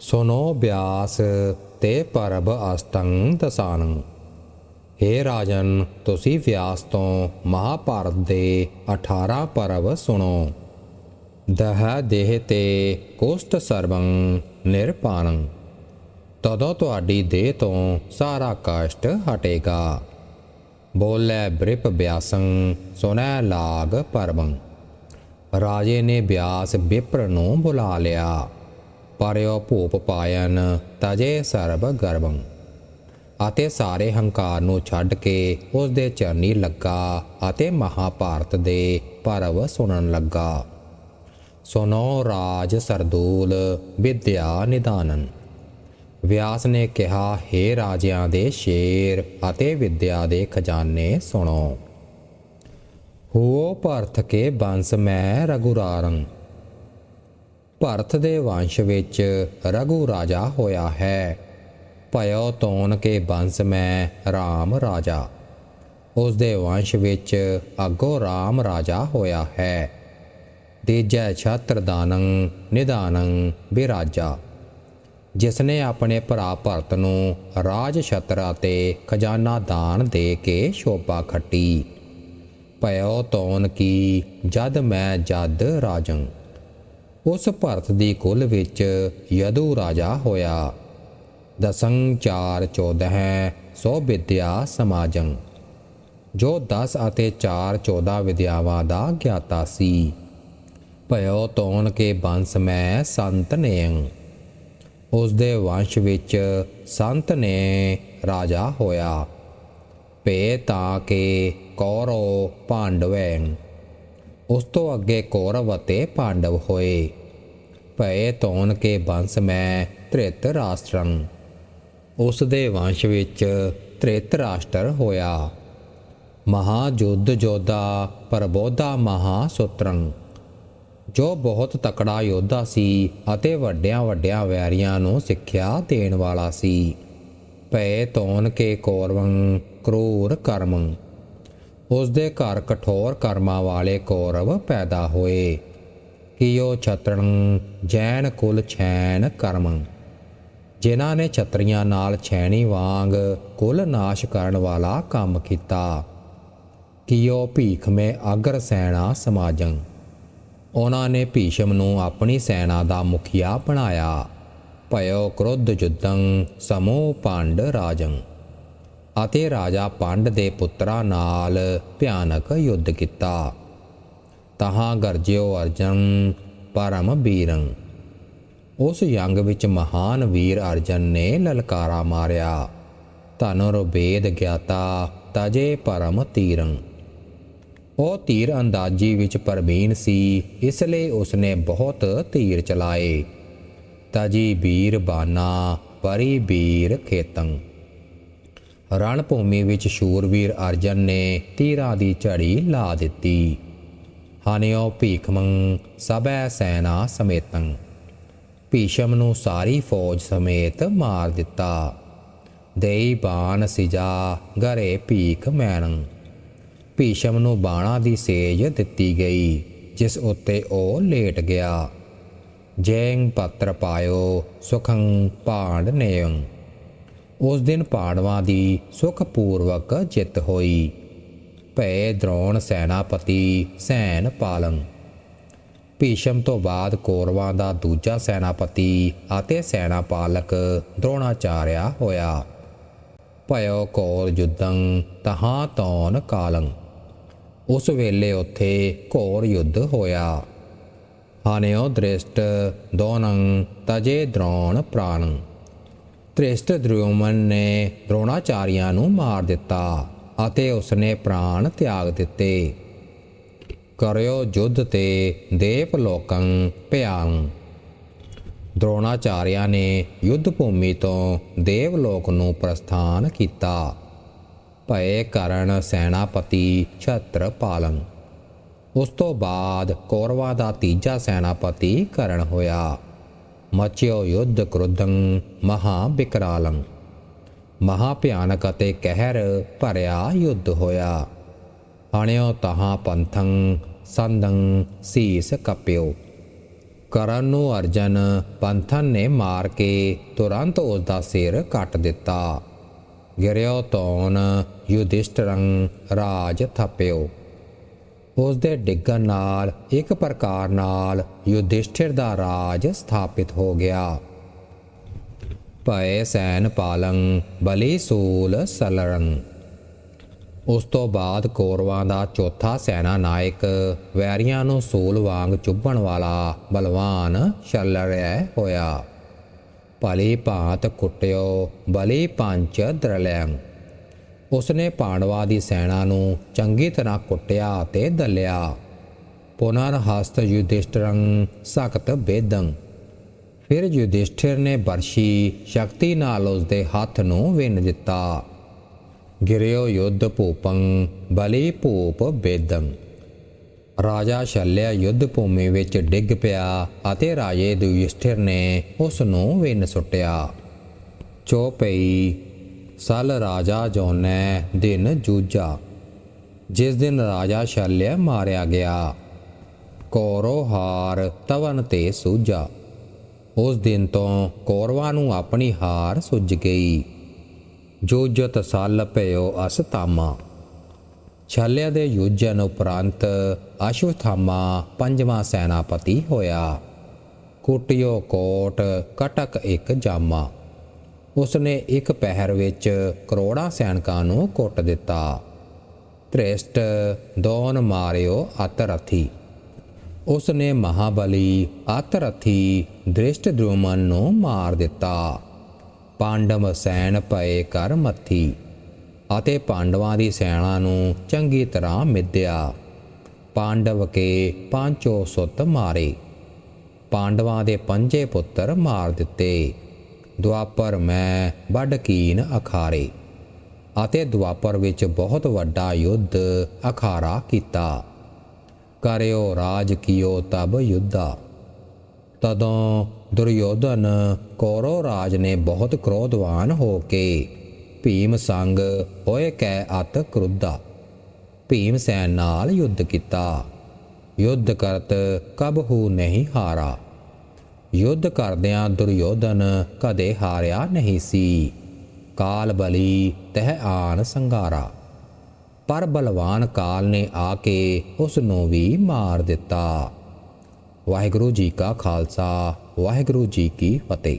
ਸੁਨੋ ਬਿਆਸ ਤੇ ਪਰਬ ਅਸਤੰ ਦਸਾਨੰ। ਹੇ ਰਾਜਨ, ਤੁਸੀਂ ਵਿਆਸ ਤੋਂ ਮਹਾਭਾਰਤ ਦੇ 18 ਪਰਬ ਸੁਣੋ। ਦਹ ਦੇਹ ਤੇ ਕੋਸ਼ਟ ਸਰਬੰ ਨਿਰਪਾਨੰ ਤਦੋਂ ਤੁਹਾਡੀ ਦੇਹ ਤੋਂ ਸਾਰਾ ਕਸ਼ਟ ਹਟੇਗਾ। ਬੋਲੇ ਬ੍ਰਿਪ ਬਿਆਸੰ, ਸੁਨੈ ਲਾਗ ਪਰਬੰ। ਰਾਜੇ ਨੇ ਬਿਆਸ ਵਿਪਰ ਨੂੰ ਬੁਲਾ ਲਿਆ। ਪਰਿਓ ਭੂਪ ਪਾਇਨ, ਤਜੇ ਸਰਬ ਗਰਬੰ ਅਤੇ ਸਾਰੇ ਹੰਕਾਰ ਨੂੰ ਛੱਡ ਕੇ ਉਸ ਦੇ ਚਰਨੀ ਲੱਗਾ ਅਤੇ ਮਹਾਭਾਰਤ ਦੇ ਪਰਵ ਸੁਣਨ ਲੱਗਾ। ਸੁਨੋ ਰਾਜ ਸਰਦੂਲ, ਵਿਦਿਆ ਨਿਦਾਨਨ ਵਿਆਸ ਨੇ ਕਿਹਾ हे ਰਾਜਿਆਂ ਦੇ ਸ਼ੇਰ ਅਤੇ ਵਿਦਿਆ ਦੇ ਖਜ਼ਾਨੇ ਸੁਣੋ। ਹੋ ਭਰਤ ਕੇ ਬੰਸ ਮੈਂ ਰਘੁਰਾਰੰ। ਭਰਤ ਦੇ ਵੰਸ਼ ਵਿੱਚ ਰਘੂ ਰਾਜਾ ਹੋਇਆ ਹੈ। ਭਇਓ ਤੋਨ ਕੇ ਬੰਸ ਮੈਂ RAM ਰਾਜਾ। ਉਸ ਦੇ ਵੰਸ਼ ਵਿੱਚ ਅੱਗੋਂ RAM ਰਾਜਾ ਹੋਇਆ ਹੈ। ਤੀਜੈ ਛਤਰ ਦਾਨੰ ਨਿਦਾਨੰ ਵਿਰਾਜਾ ਜਿਸ ਨੇ ਆਪਣੇ ਭਰਾ ਭਰਤ ਨੂੰ ਰਾਜ ਛਤਰ 'ਤੇ ਖਜ਼ਾਨਾ ਦਾਨ ਦੇ ਕੇ ਸ਼ੋਭਾ ਖੱਟੀ। ਭਇਓ ਤੋਨ ਕੀ ਜਦ ਮੈਂ ਜਦ ਰਾਜੰ। ਉਸ ਭਰਤ ਦੀ ਕੁਲ ਵਿੱਚ ਯਦੂ ਰਾਜਾ ਹੋਇਆ। ਦਸੰ 4 14 ਸੋ ਵਿਦਿਆ ਸਮਾਜੰ, ਜੋ 10 ਅਤੇ 4 14 ਵਿਦਿਆਵਾਂ ਦਾ ਗਿਆਤਾ ਸੀ। ਭਇਓ ਤੋਨ ਕੇ ਬੰਸ ਮੈਂ ਸੰਤ ਨੇੰ ਉਸ ਦੇ ਵੰਸ਼ ਵਿੱਚ ਸੰਤ ਨੇ ਰਾਜਾ ਹੋਇਆ। ਭੇ ਤਾਂ ਕੇ ਕੌਰੋ ਪਾਂਡਵੈਂ ਉਸ ਤੋਂ ਅੱਗੇ ਕੌਰਵ ਅਤੇ ਪਾਂਡਵ ਹੋਏ। ਭਏ ਤੋਨ ਕੇ ਬੰਸ ਮੈਂ ਧ੍ਰਿਤ ਰਾਸ਼ਟਰੰ। ਉਸ ਦੇ ਵੰਸ਼ ਵਿੱਚ ਧ੍ਰਿਤ ਰਾਸ਼ਟਰ ਹੋਇਆ। ਮਹਾ ਜੁੱਧ ਜੋਧਾ ਪਰਬੋਧਾ ਮਹਾ ਸੁਤਰੰ ਜੋ ਬਹੁਤ ਤਕੜਾ ਯੋਧਾ ਸੀ ਅਤੇ ਵੱਡਿਆਂ ਵੱਡਿਆਂ ਵੈਰੀਆਂ ਨੂੰ ਸਿੱਖਿਆ ਦੇਣ ਵਾਲਾ ਸੀ। ਭਏ ਤੋਨ ਕੇ ਕੌਰਵੰ, ਕਰੂਰ ਕਰਮੰ। ਉਸ ਦੇ ਘਰ ਕਠੋਰ ਕਰਮਾਂ ਵਾਲੇ ਕੌਰਵ ਪੈਦਾ ਹੋਏ। ਕਿਉ ਛਤਰੰ ਜੈਨ ਕੁਲ ਛੈਨ ਕਰਮ। ਜਿਨ੍ਹਾਂ ਨੇ ਛਤਰੀਆਂ ਨਾਲ ਛੈਣੀ ਵਾਂਗ ਕੁਲ ਨਾਸ਼ ਕਰਨ ਵਾਲਾ ਕੰਮ ਕੀਤਾ। ਕਿਉ ਭੀਖ ਮੇ ਅਗਰ ਸੈਨਾ ਸਮਾਜੰ। ਉਹਨਾਂ ਨੇ ਭੀਸ਼ਮ ਨੂੰ ਆਪਣੀ ਸੈਨਾ ਦਾ ਮੁਖੀਆ ਬਣਾਇਆ। ਭਇਓ ਕ੍ਰੋਧ ਜੁਦੰ ਸਮੂਹ ਪਾਂਡ ਰਾਜੰ। ਅਤੇ ਰਾਜਾ ਪੰਡ ਦੇ ਪੁੱਤਰਾਂ ਨਾਲ ਭਿਆਨਕ ਯੁੱਧ ਕੀਤਾ। ਤਹਾਂ ਗਰਜਿਓ ਅਰਜਨ ਪਰਮ ਬੀਰੰ। ਉਸ ਯੰਗ ਵਿੱਚ ਮਹਾਨ ਵੀਰ ਅਰਜਨ ਨੇ ਲਲਕਾਰਾ ਮਾਰਿਆ। ਧਨੁਰ ਵੇਦ ਗਿਆਤਾ ਤਜੇ ਪਰਮ ਤੀਰੰ। ਉਹ ਤੀਰ ਅੰਦਾਜ਼ੀ ਵਿੱਚ ਪਰਬੀਨ ਸੀ, ਇਸ ਲਈ ਉਸਨੇ ਬਹੁਤ ਤੀਰ ਚਲਾਏ। ਤਜੀ ਵੀਰ ਬਾਨਾ, ਪਰੀ ਵੀਰ ਖੇਤੰ। ਰਣ ਭੂਮੀ ਵਿੱਚ ਸ਼ੂਰਵੀਰ ਅਰਜਨ ਨੇ ਤੀਰਾਂ ਦੀ ਝੜੀ ਲਾ ਦਿੱਤੀ। ਹਾਨਿਓ ਭੀਖਮੰ, ਸਭੈ ਸੈਨਾ ਸਮੇਤੰ। ਭੀਸ਼ਮ ਨੂੰ ਸਾਰੀ ਫੌਜ ਸਮੇਤ ਮਾਰ ਦਿੱਤਾ। ਦੇਈ ਬਾਣ ਸਿਜਾ, ਗਰੇ ਭੀਖ ਮੈਣੰ। ਭੀਸ਼ਮ ਨੂੰ ਬਾਣਾ ਦੀ ਸੇਜ ਦਿੱਤੀ ਗਈ, ਜਿਸ ਉੱਤੇ ਉਹ ਲੇਟ ਗਿਆ। ਜੈਂਗ ਪੱਤਰ ਪਾਇਓ, ਸੁਖੰ ਪਾਂਡ ਨੇਯੰ। ਉਸ ਦਿਨ ਪਾਂਡਵਾਂ ਦੀ ਸੁਖ ਪੂਰਵਕ ਜਿੱਤ ਹੋਈ। ਭੈ ਦ੍ਰੋਣ ਸੈਨਾਪਤੀ ਸੈਨ ਪਾਲੰ। ਭੀਸ਼ਮ ਤੋਂ ਬਾਅਦ ਕੌਰਵਾਂ ਦਾ ਦੂਜਾ ਸੈਨਾਪਤੀ ਅਤੇ ਸੈਨਾ ਪਾਲਕ ਦ੍ਰੋਣਾਚਾਰਿਆ ਹੋਇਆ। ਭਇਓ ਕੌਰ ਜੁਦੰ ਤਹਾਂ ਤੌਨ ਕਾਲੰ। ਉਸ ਵੇਲੇ ਉੱਥੇ ਘੋਰ ਯੁੱਧ ਹੋਇਆ। ਹਾਨਿਓ ਦ੍ਰਿਸ਼ਟ ਦੋਨੰ ਤਜੇ ਦ੍ਰੋਣ ਪ੍ਰਾਣੰ। ਧ੍ਰਿਸ਼ਟ ਦ੍ਰੋਮਨ ਨੇ ਦ੍ਰੋਣਾਚਾਰੀਆਂ ਨੂੰ ਮਾਰ ਦਿੱਤਾ ਅਤੇ ਉਸਨੇ ਪ੍ਰਾਣ ਤਿਆਗ ਦਿੱਤੇ। ਕਰਿਓ ਯੁੱਧ ਤੇ ਦੇਪ ਲੋਕੰ ਭਿਆੰ ਦ੍ਰੋਣਾਚਾਰਿਆਂ ਨੇ ਯੁੱਧ ਭੂਮੀ ਤੋਂ ਦੇਵ ਲੋਕ ਨੂੰ ਪ੍ਰਸਥਾਨ ਕੀਤਾ। ਭਏ ਕਰਨ ਸੈਨਾਪਤੀ ਛਤਰ ਪਾਲਨ ਉਸ ਤੋਂ ਬਾਅਦ ਕੌਰਵਾਂ ਦਾ ਤੀਜਾ ਸੈਨਾਪਤੀ ਕਰਨ ਹੋਇਆ। ਮਚਿਓ ਯੁੱਧ ਕ੍ਰੁੱਧੰ ਮਹਾ ਬਿਕਰਾਲੰ ਮਹਾ ਭਿਆਨਕ ਅਤੇ ਕਹਿਰ ਭਰਿਆ ਯੁੱਧ ਹੋਇਆ ਅਣਿਓ ਤਹਾਂ ਪੰਥੰ ਸੰਦੰ ਸੀਸ ਕਪਿਓ ਕਰਨ ਨੂੰ ਅਰਜਨ ਪੰਥਨ ਨੇ ਮਾਰ ਕੇ ਤੁਰੰਤ ਉਸ ਦਾ ਸਿਰ ਕੱਟ ਦਿੱਤਾ ਗਿਰਿਓ ਤੌਣ ਯੁਧਿਸ਼ਟਰੰ ਰਾਜ ਥਪਿਓ ਉਸ ਦੇ ਡਿੱਗਣ ਨਾਲ, ਇੱਕ ਪ੍ਰਕਾਰ ਨਾਲ ਯੁਧਿਸ਼ਠਿਰ ਦਾ ਰਾਜ ਸਥਾਪਿਤ ਹੋ ਗਿਆ। ਭਏ ਸੈਨ ਪਾਲੰ, ਬਲੀ ਸੂਲ ਸਲਰੰ। ਉਸ ਤੋਂ ਬਾਅਦ ਕੌਰਵਾਂ ਦਾ ਚੌਥਾ ਸੈਨਾ ਨਾਇਕ, ਵੈਰੀਆਂ ਨੂੰ ਸੂਲ ਵਾਂਗ ਚੁੱਭਣ ਵਾਲਾ ਬਲਵਾਨ ਸ਼ਲਰੈ ਹੋਇਆ। ਭਲੀ ਭਾਂਤ ਕੁੱਟਿਓ, ਬਲੀ ਪੰਚ ਦਰਲੈਂ ਉਸਨੇ ਪਾਂਡਵਾ ਦੀ ਸੈਨਾ ਨੂੰ ਚੰਗੀ ਤਰ੍ਹਾਂ ਕੁੱਟਿਆ ਅਤੇ ਦਲਿਆ। ਪੁਨਰਹਸਤ ਯੁਧਿਸ਼ਟਰੰ ਸਖਤ ਬੇਦੰ। ਫਿਰ ਯੁਧਿਸ਼ਠਿਰ ਨੇ ਬਰਸ਼ੀ ਸ਼ਕਤੀ ਨਾਲ ਉਸਦੇ ਹੱਥ ਨੂੰ ਵਿੰਨ ਦਿੱਤਾ। ਗਿਰਿਓ ਯੁੱਧ ਭੂਪੰ, ਬਲੀ ਭੂਪ ਬੇਦੰ। ਰਾਜਾ ਸ਼ਲਿਆ ਯੁੱਧ ਭੂਮੀ ਵਿੱਚ ਡਿੱਗ ਪਿਆ ਅਤੇ ਰਾਜੇ ਯੁਧਿਸ਼ਠਿਰ ਨੇ ਉਸ ਨੂੰ ਵਿੰਨ ਸੁੱਟਿਆ। ਚੋਪਈ ਸਲ ਰਾਜਾ ਜੋਨੈ ਦਿਨ ਜੂਜਾ ਜਿਸ ਦਿਨ ਰਾਜਾ ਸ਼ਲਿਆ ਮਾਰਿਆ ਗਿਆ। ਕੌਰੋ ਹਾਰ ਤਵਨ ਤੇ ਸੂਜਾ ਉਸ ਦਿਨ ਤੋਂ ਕੌਰਵਾਂ ਨੂੰ ਆਪਣੀ ਹਾਰ ਸੁੱਜ ਗਈ। ਜੂਜਤ ਸਲ ਭਇਓ ਅਸਤਾਮਾ ਛਾਲਿਆ ਦੇ ਯੁੱਜਨ ਉਪਰੰਤ ਅਸ਼ਵਥਾਮਾ ਪੰਜਵਾਂ ਸੈਨਾਪਤੀ ਹੋਇਆ। ਕੁਟਿਓ ਕੋਟ ਕਟਕ ਇੱਕ ਜਾਮਾ। ਉਸਨੇ ਇੱਕ ਪਹਿਰ ਵਿੱਚ ਕਰੋੜਾਂ ਸੈਨਿਕਾਂ ਨੂੰ ਕੁੱਟ ਦਿੱਤਾ। ਤ੍ਰਿਸ਼ਟ ਦੋਨ ਮਾਰਿਓ ਅਤਰਥੀ। ਉਸਨੇ ਮਹਾਬਲੀ ਅਤਰਥੀ ਦ੍ਰਿਸ਼ਟ ਦ੍ਰੁਮਨ ਨੂੰ ਮਾਰ ਦਿੱਤਾ। ਪਾਂਡਵ ਸੈਨ ਪਏ ਕਰ ਮੱਥੀ ਅਤੇ ਪਾਂਡਵਾਂ ਦੀ ਸੈਨਾ ਨੂੰ ਚੰਗੀ ਤਰ੍ਹਾਂ ਮਿੱਧਿਆ। ਪਾਂਡਵ ਕੇ ਪਾਂਚੋ ਸੁੱਤ ਮਾਰੇ। ਪਾਂਡਵਾਂ ਦੇ ਪੰਜੇ ਪੁੱਤਰ ਮਾਰ ਦਿੱਤੇ। ਦੁਆਪਰ ਮੈਂ ਵੱਡ ਕੀਨ ਅਖਾਰੇ ਅਤੇ ਦੁਆਪਰ ਵਿੱਚ ਬਹੁਤ ਵੱਡਾ ਯੁੱਧ ਅਖਾਰਾ ਕੀਤਾ। ਕਰਿਓ ਰਾਜ ਕੀਓ ਤਬ ਯੁੱਧਾ। ਤਦੋਂ ਦੁਰਯੋਧਨ ਕੌਰੋ ਰਾਜ ਨੇ ਬਹੁਤ ਕ੍ਰੋਧਵਾਨ ਹੋ ਕੇ ਭੀਮ ਸੰਗ ਹੋਏ ਕੈ ਅਤ ਕ੍ਰੁੱਧਾ। ਭੀਮ ਸੈਨ ਨਾਲ ਯੁੱਧ ਕੀਤਾ। ਯੁੱਧ ਕਰਤ ਕਬਹੂ ਨਹੀਂ ਹਾਰਾ। ਯੁੱਧ ਕਰਦਿਆਂ ਦੁਰਯੋਧਨ ਕਦੇ ਹਾਰਿਆ ਨਹੀਂ ਸੀ। ਕਾਲ ਬਲੀ ਤਹਿ ਆਨ ਸੰਗਾਰਾ ਪਰ ਬਲਵਾਨ ਕਾਲ ਨੇ ਆ ਕੇ ਉਸ ਨੂੰ ਵੀ ਮਾਰ ਦਿੱਤਾ। ਵਾਹਿਗੁਰੂ ਜੀ ਕਾ ਖਾਲਸਾ, ਵਾਹਿਗੁਰੂ ਜੀ ਕੀ ਫਤਿਹ।